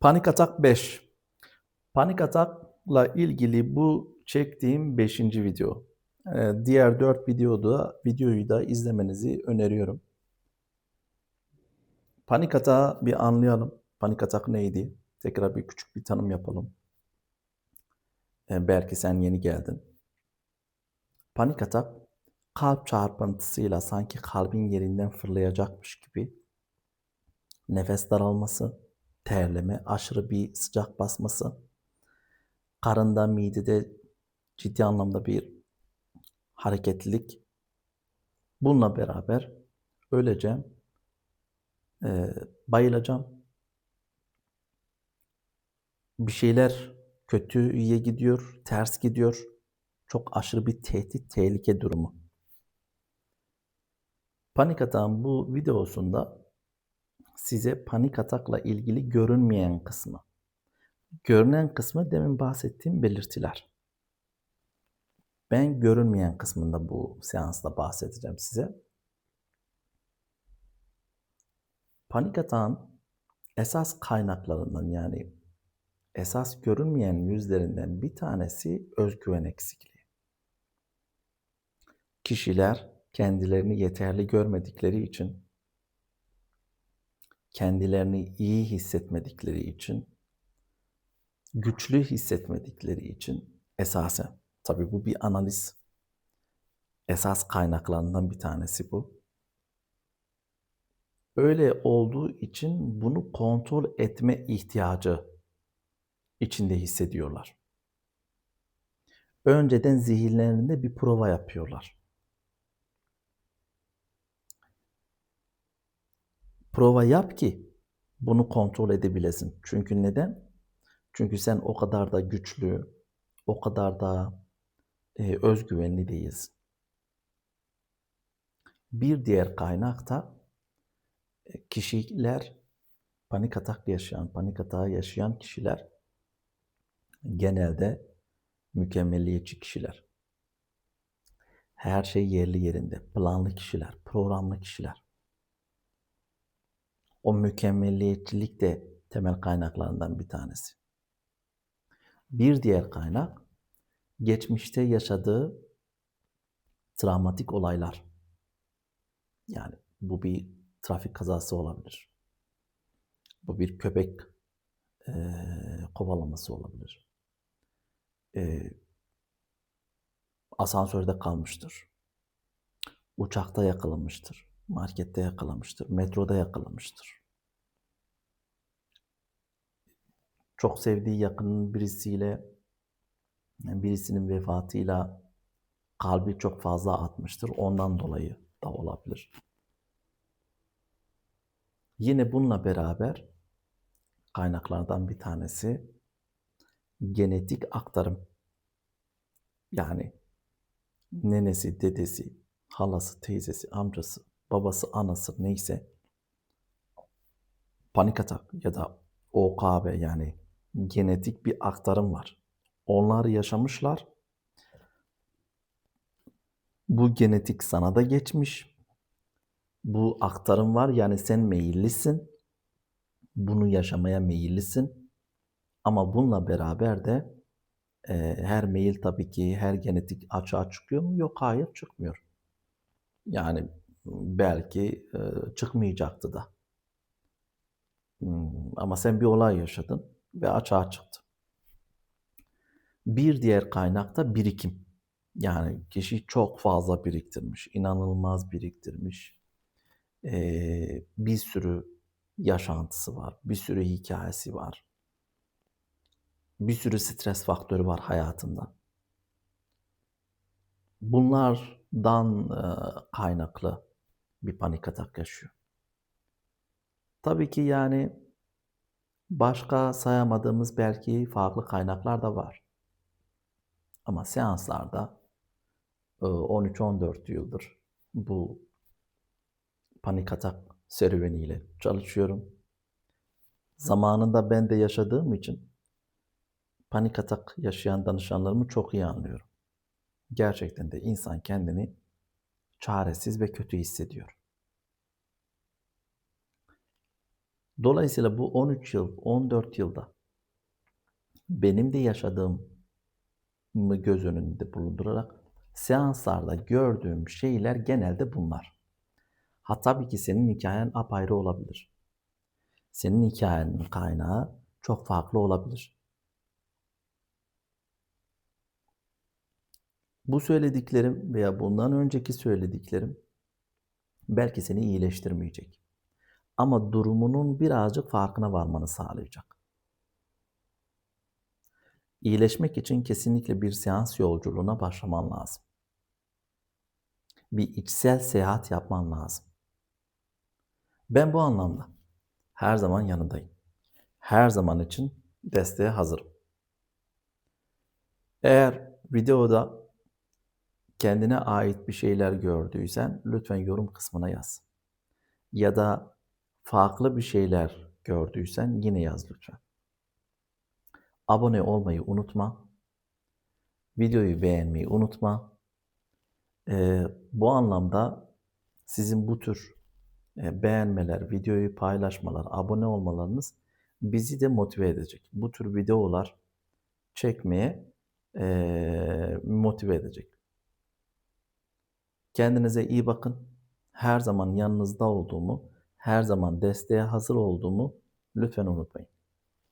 Panik atak 5. Panik atakla ilgili bu çektiğim 5. video. Ee, diğer 4 videoda videoyu da izlemenizi öneriyorum. Panik atağı bir anlayalım. Panik atak neydi? Tekrar bir küçük bir tanım yapalım. Ee, belki sen yeni geldin. Panik atak kalp çarpıntısıyla sanki kalbin yerinden fırlayacakmış gibi nefes daralması, terleme, aşırı bir sıcak basması, karında, midede ciddi anlamda bir hareketlilik. Bununla beraber öleceğim, e, bayılacağım. Bir şeyler kötüye gidiyor, ters gidiyor. Çok aşırı bir tehdit, tehlike durumu. Panik atağın bu videosunda size panik atakla ilgili görünmeyen kısmı. Görünen kısmı demin bahsettiğim belirtiler. Ben görünmeyen kısmında bu seansta bahsedeceğim size. Panik atağın esas kaynaklarından yani esas görünmeyen yüzlerinden bir tanesi özgüven eksikliği. Kişiler kendilerini yeterli görmedikleri için, kendilerini iyi hissetmedikleri için, güçlü hissetmedikleri için esasen, tabi bu bir analiz, esas kaynaklarından bir tanesi bu. Öyle olduğu için bunu kontrol etme ihtiyacı içinde hissediyorlar. Önceden zihinlerinde bir prova yapıyorlar. Prova yap ki bunu kontrol edebilesin. Çünkü neden? Çünkü sen o kadar da güçlü, o kadar da e, özgüvenli değilsin. Bir diğer kaynak da e, kişiler panik atak yaşayan, panik atağı yaşayan kişiler genelde mükemmeliyetçi kişiler. Her şey yerli yerinde, planlı kişiler, programlı kişiler. O mükemmeliyetçilik de temel kaynaklarından bir tanesi. Bir diğer kaynak geçmişte yaşadığı travmatik olaylar. Yani bu bir trafik kazası olabilir. Bu bir köpek e, kovalaması olabilir. E, asansörde kalmıştır. Uçakta yakalamıştır. Markette yakalamıştır. Metroda yakalamıştır. Çok sevdiği yakının birisiyle birisinin vefatıyla kalbi çok fazla atmıştır. Ondan dolayı da olabilir. Yine bununla beraber kaynaklardan bir tanesi genetik aktarım. Yani nenesi, dedesi, halası, teyzesi, amcası, babası, anası neyse panik atak ya da OKB yani genetik bir aktarım var. Onlar yaşamışlar. Bu genetik sana da geçmiş. Bu aktarım var yani sen meyillisin. Bunu yaşamaya meyillisin. Ama bununla beraber de e, her meyil tabii ki her genetik açığa çıkıyor mu? Yok hayır çıkmıyor. Yani belki e, çıkmayacaktı da. Hmm, ama sen bir olay yaşadın ve açığa çıktı. Bir diğer kaynak da birikim. Yani kişi çok fazla biriktirmiş, inanılmaz biriktirmiş. Ee, bir sürü yaşantısı var, bir sürü hikayesi var. Bir sürü stres faktörü var hayatında. Bunlardan e, kaynaklı bir panik atak yaşıyor. Tabii ki yani başka sayamadığımız belki farklı kaynaklar da var. Ama seanslarda 13-14 yıldır bu panik atak serüveniyle çalışıyorum. Zamanında ben de yaşadığım için panik atak yaşayan danışanlarımı çok iyi anlıyorum. Gerçekten de insan kendini çaresiz ve kötü hissediyor. Dolayısıyla bu 13 yıl, 14 yılda benim de yaşadığımı göz önünde bulundurarak seanslarda gördüğüm şeyler genelde bunlar. Ha tabii ki senin hikayen apayrı olabilir. Senin hikayenin kaynağı çok farklı olabilir. Bu söylediklerim veya bundan önceki söylediklerim belki seni iyileştirmeyecek. Ama durumunun birazcık farkına varmanı sağlayacak. İyileşmek için kesinlikle bir seans yolculuğuna başlaman lazım. Bir içsel seyahat yapman lazım. Ben bu anlamda her zaman yanındayım. Her zaman için desteğe hazırım. Eğer videoda kendine ait bir şeyler gördüysen lütfen yorum kısmına yaz. Ya da farklı bir şeyler gördüysen yine yaz lütfen. Abone olmayı unutma. Videoyu beğenmeyi unutma. Ee, bu anlamda sizin bu tür e, beğenmeler, videoyu paylaşmalar, abone olmalarınız bizi de motive edecek. Bu tür videolar çekmeye e, motive edecek. Kendinize iyi bakın. Her zaman yanınızda olduğumu, her zaman desteğe hazır olduğumu lütfen unutmayın.